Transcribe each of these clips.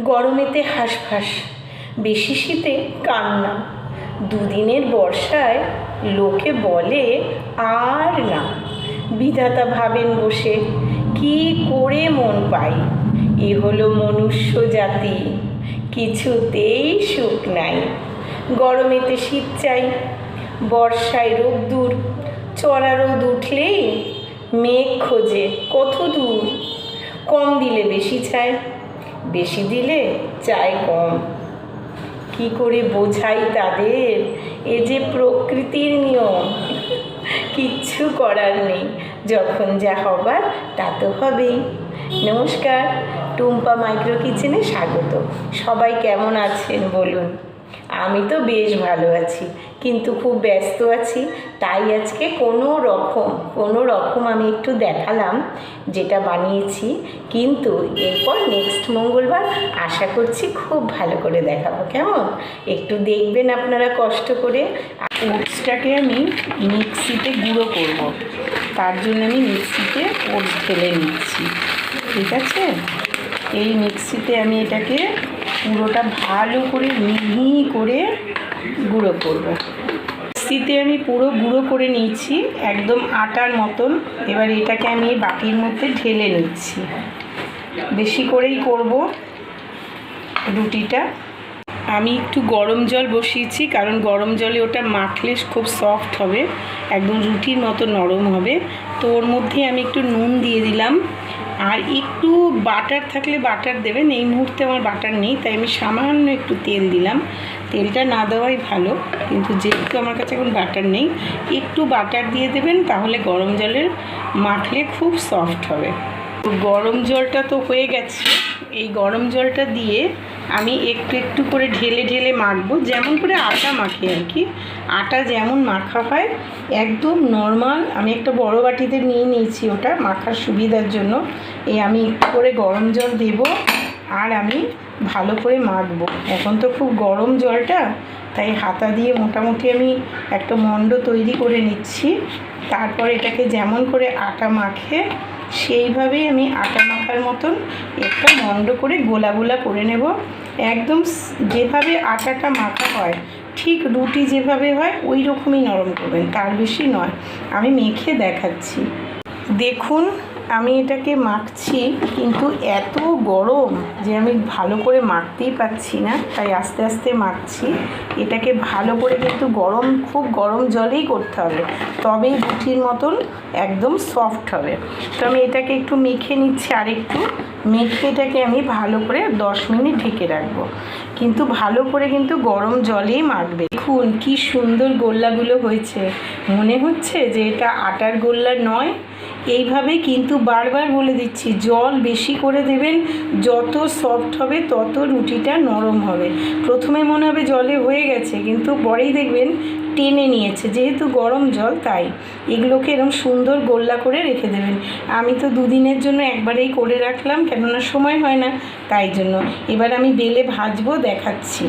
গরমেতে হাঁসফাঁস, বেশি শীতে কান্না। দুদিনের বর্ষায় লোকে বলে, আর না, বিধাতা ভাবেন বসে, কি করে মন পাই? এ হলো মনুষ্য জাতি, কিছুতেই সুখ নাই। গরমেতে শীত চাই, বর্ষায় রোদ্দুর চড়া রোদ উঠলেই মেঘ খোঁজে কত দূর। কম দিলে বেশি চায় বেশি দিলে চায় কম। কি করে বোঝাই তাদের? এ যে প্রকৃতির নিয়ম, কিচ্ছু করার নেই। যখন যা হবার, তা তো হবেই। নমস্কার, টুম্পা মাইক্রো কিচেনে স্বাগত। সবাই কেমন আছেন বলুন? আমি তো বেশ ভালো আছি, কিন্তু খুব ব্যস্ত আছি, তাই আজকে কোনো রকম কোনো রকম আমি একটু দেখালাম যেটা বানিয়েছি, কিন্তু এরপর নেক্সট মঙ্গলবার আশা করছি খুব ভালো করে দেখাবো, কেমন একটু দেখবেন আপনারা কষ্ট করে ওটসটাকে আমি মিক্সিতে গুঁড়ো করব। তার জন্য আমি মিক্সিতে ওটস ঢেলে নিচ্ছি, ঠিক আছে এই মিক্সিতে আমি এটাকে পুরোটা ভালো করে মিহি করে গুঁড়ো করব। মিক্সিতে আমি পুরো গুঁড়ো করে নিয়েছি, একদম আটার মতন। এবার এটাকে আমি বাটির মধ্যে ঢেলে নিচ্ছি। বেশি করেই করব রুটিটা। আমি একটু গরম জল বসিয়েছি, কারণ গরম জলে ওটা মাখলে খুব সফট হবে, একদম রুটির মতো নরম হবে। তো ওর মধ্যে আমি একটু নুন দিয়ে দিলাম। আর একটু বাটার থাকলে বাটার দেবেন। এই মুহূর্তে আমার বাটার নেই, তাই আমি সামান্য একটু তেল দিলাম। তেলটা না দেওয়াই ভালো, কিন্তু যেহেতু আমার কাছে এখন বাটার নেই, একটু বাটার দিয়ে দেবেন, তাহলে গরম জলের মাখলে খুব সফট হবে। গরম জলটা তো হয়ে গেছে। এই গরম জলটা দিয়ে আমি একটু একটু করে ঢেলে ঢেলে মাখবো, যেমন করে আটা মাখি আর কি। আটা যেমন মাখা হয়, একদম নর্মাল আমি একটা বড় বাটিতে নিয়ে নিয়েছি ওটা, মাখার সুবিধার জন্য। এই আমি একটু করে গরম জল দেব আর আমি ভালো করে মাখবো। এখন তো খুব গরম জলটা, তাই হাতা দিয়ে মোটামুটি আমি একটা মণ্ড তৈরি করে নিচ্ছি। তারপর এটাকে যেমন করে আটা মাখে সেইভাবেই আমি আটা মাখার মতন একটা মন্ড করে গোলা গোলা করে নেব। একদম যেভাবে আটাটা মাখা হয়, ঠিক রুটি যেভাবে হয় ওই রকমই নরম করবেন, তার বেশি নয়। আমি মেখে দেখাচ্ছি। দেখুন আমি এটাকে মাখছি, কিন্তু এত গরম যে আমি ভালো করে মাখতেই পারছি না, তাই আস্তে আস্তে মাখছি। এটাকে ভালো করে কিন্তু গরম, খুব গরম জলেই করতে হবে। তবেই রুটির মতন একদম সফট হবে। তো আমি এটাকে একটু মেখে নিচ্ছি আরেকটু। মেখে এটাকে আমি ভালো করে দশ মিনিট ঢেকে রাখব। কিন্তু ভালো করে কিন্তু গরম জলেই মাখবে। দেখুন, কি সুন্দর গোল্লাগুলো হয়েছে। মনে হচ্ছে যে এটা আটার গোল্লা নয় এইভাবে কিন্তু বারবার বলে দিচ্ছি, জল বেশি করে দেবেন, যত সফট হবে তত রুটিটা নরম হবে। প্রথমে মনে হবে জলে হয়ে গেছে, কিন্তু পরেই দেখবেন টেনে নিয়েছে, যেহেতু গরম জল তাই। এগুলোকে এরকম সুন্দর গোল্লা করে রেখে দেবেন। আমি তো দুদিনের জন্য একবারেই করে রাখলাম, কেননা সময় হয় না, তাই জন্য। এবার আমি বেলে ভাজবো, দেখাচ্ছি।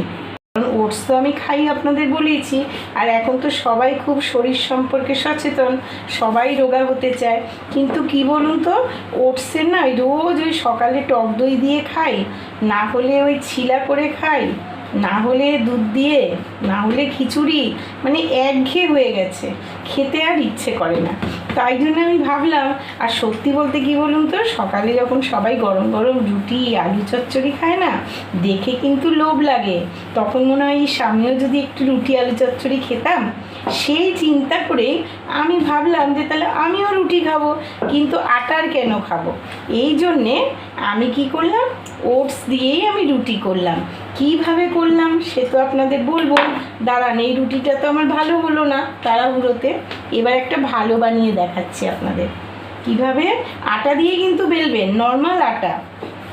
ওটস তো আমি খাই, আপনাদের বলেইছি। আর এখন তো সবাই খুব শরীর সম্পর্কে সচেতন, সবাই রোগা হতে চায়। কিন্তু কি বলুন তো, ওটসের না রোজ ওই সকালে টক দই দিয়ে খাই, না হলে ওই ছিলা করে খাই, না হলে দুধ দিয়ে, না হলে খিচুড়ি মানে একঘেয়ে হয়ে গেছে। খেতে আর ইচ্ছে করে না। তাই জন্য আমি ভাবলাম, আর সত্যি বলতে কি বলুন তো, সকালে যখন সবাই গরম গরম রুটি, আলু চচ্চড়ি খায় না, দেখে কিন্তু লোভ লাগে। তখন মনে হয় সামনেও যদি একটু রুটি, আলু চচ্চড়ি খেতাম সেই চিন্তা করে আমি ভাবলাম যে তাহলে আমিও রুটি খাব, কিন্তু আটার কেন খাব? এই জন্যে আমি কি করলাম? ওটস দিয়েই আমি রুটি করলাম। কীভাবে করলাম সে তো আপনাদের বলব। দাঁড়ান, এই রুটিটা তো আমার ভালো হলো না তাড়াহুড়োতে। এবার একটা ভালো বানিয়ে দেখাচ্ছি আপনাদের। কীভাবে? আটা দিয়ে কিন্তু বেলবেন নর্মাল আটা।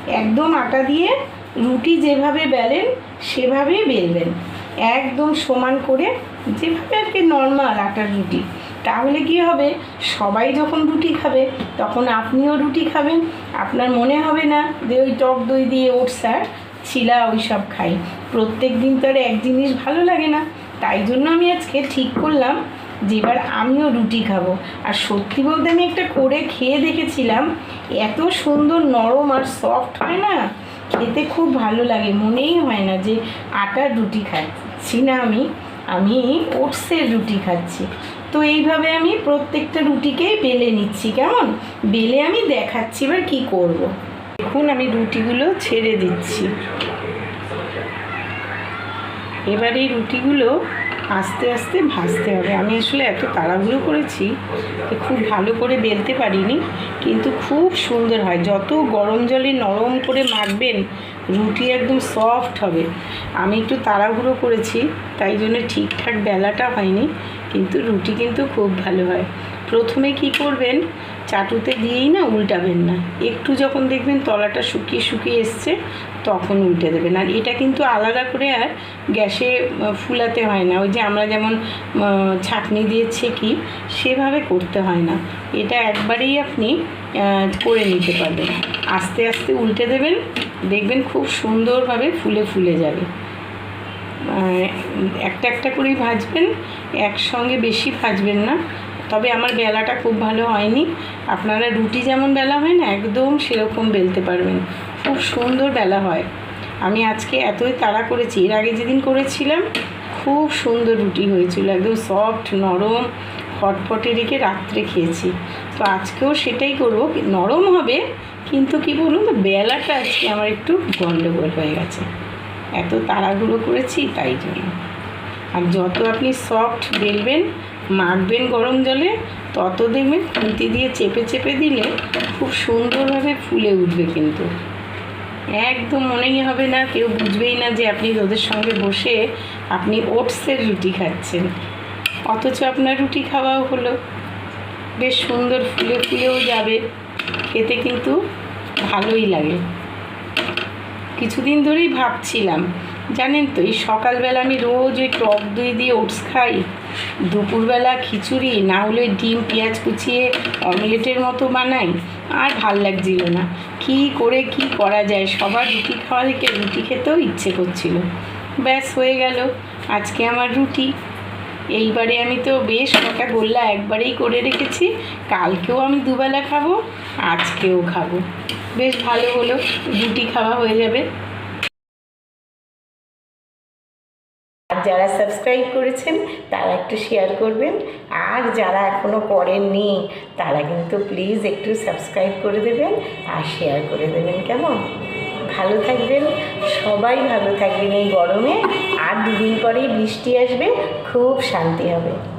একদম আটা দিয়ে রুটি যেভাবে বেলেন, সেভাবেই বেলবেন। একদম সমান করে যেভাবে আর কি নর্মাল আটার রুটি, তাহলে কি হবে? সবাই যখন রুটি খাবে, তখন আপনিও রুটি খাবেন। আপনার মনে হবে না যে ওই টক দই দিয়ে ওটস আর ছিলা, ওই সব খাই। প্রত্যেক দিন তো আর এক জিনিস ভালো লাগে না। তাই জন্য আমি আজকে ঠিক করলাম যে এবার আমিও রুটি খাব। আর সত্যি বলতে আমি একটা করে খেয়ে দেখেছিলাম, এত সুন্দর নরম আর সফট হয় না? খেতে খুব ভালো লাগে, মনেই হয় না যে আটার রুটি খাচ্ছি না আমি। আমি ওটসের রুটি খাচ্ছি। তো এইভাবে আমি প্রত্যেকটা রুটিকেই বেলে নিচ্ছি, কেমন? বেলে আমি দেখাচ্ছি এবার কী করব। দেখুন, আমি রুটিগুলো ছেড়ে দিচ্ছি। এবার এই রুটিগুলো আস্তে আস্তে ভাজতে হবে। আমি আসলে এত তাড়াহুড়ো করেছি যে খুব ভালো করে বেলতে পারিনি, কিন্তু খুব সুন্দর হয়। যত গরম জলে নরম করে মাখবেন, রুটি একদম সফট হবে। আমি একটু তাড়াহুড়ো করেছি, তাই জন্য ঠিকঠাক বেলাটা হয়নি, কিন্তু রুটি কিন্তু খুব ভালো হয়। প্রথমে কি করবেন চাটুতে দিয়েই না উল্টাবেন না। একটু যখন দেখবেন তলাটা শুকিয়ে শুকিয়ে এসছে, তখন উল্টে দেবেন। আর এটা কিন্তু আলাদা করে আর গ্যাসে ফুলাতে হয় না। ওই যে আমরা যেমন ছাঁকনি দিয়ে ছেঁকি, সেভাবে করতে হয় না। এটা একবারেই আপনি করে নিতে পারবেন। আস্তে আস্তে উল্টে দেবেন, দেখবেন খুব সুন্দরভাবে ফুলে ফুলে যাবে। একটা একটা করেই ভাজবেন, একসঙ্গে বেশি ভাজবেন না। তবে আমার বেলাটা খুব ভালো হয়নি। আপনারা রুটি যেমন বেলা হয় না, একদম সেরকম বেলতে পারবেন। খুব সুন্দর বেলা হয়। আমি আজকে এতই তাড়া করেছি। এর আগে যেদিন করেছিলাম, খুব সুন্দর রুটি হয়েছিল। একদম সফট নরম ফটফটে রেখে রাত্রে খেয়েছি। তো আজকেও সেটাই করব। নরম হবে, কিন্তু কি বলুন তো, বেলাটা আজকে আমার একটু গন্ডগোল হয়ে গেছে। এত তাড়াহুড়ো করেছি, তাই জন্য। আর যত আপনি সফট বেলবেন মাখবেন গরম জলে, তত দেখবেন খুন্তি দিয়ে চেপে চেপে দিলে খুব সুন্দরভাবে ফুলে উঠবে কিন্তু। একদম মনেই হবে না, কেউ বুঝবেই না যে আপনি ওদের সঙ্গে বসে আপনি ওটসের রুটি খাচ্ছেন। অথচ আপনার রুটি খাওয়াও হলো। বেশ সুন্দর ফুলে ফুলেও যাবে, খেতে কিন্তু ভালোই লাগে। কিছুদিন ধরেই ভাবছিলাম, জানেন তো এই সকালবেলা আমি রোজ ওই টক দই দিয়ে ওটস খাই। দুপুরবেলা খিচুড়ি, না হলে ডিম, পেঁয়াজ কুচিয়ে অমলেটের মতো বানাই, আর ভালো লাগছিল না। কি করে কি করা যায়? সবার রুটি খাওয়া থেকে রুটি খেতেও ইচ্ছে করছিল। ব্যাস, হয়ে গেল। আজকে আমার রুটি। এইবারে আমি তো বেশ কটা গোল্লা একবারেই করে রেখেছি। কালকেও আমি দুবেলা খাব, আজকেও খাব। বেশ ভালো হলো, রুটি খাওয়া হয়ে যাবে। যারা সাবস্ক্রাইব করেছেন, তারা একটু শেয়ার করবেন। আর যারা এখনও করেননি, তারা কিন্তু প্লিজ একটু সাবস্ক্রাইব করে দেবেন আর শেয়ার করে দেবেন কেমন? ভালো থাকবেন, সবাই ভালো থাকবেন এই গরমে। আর দুদিন পরেই বৃষ্টি আসবে, খুব শান্তি হবে।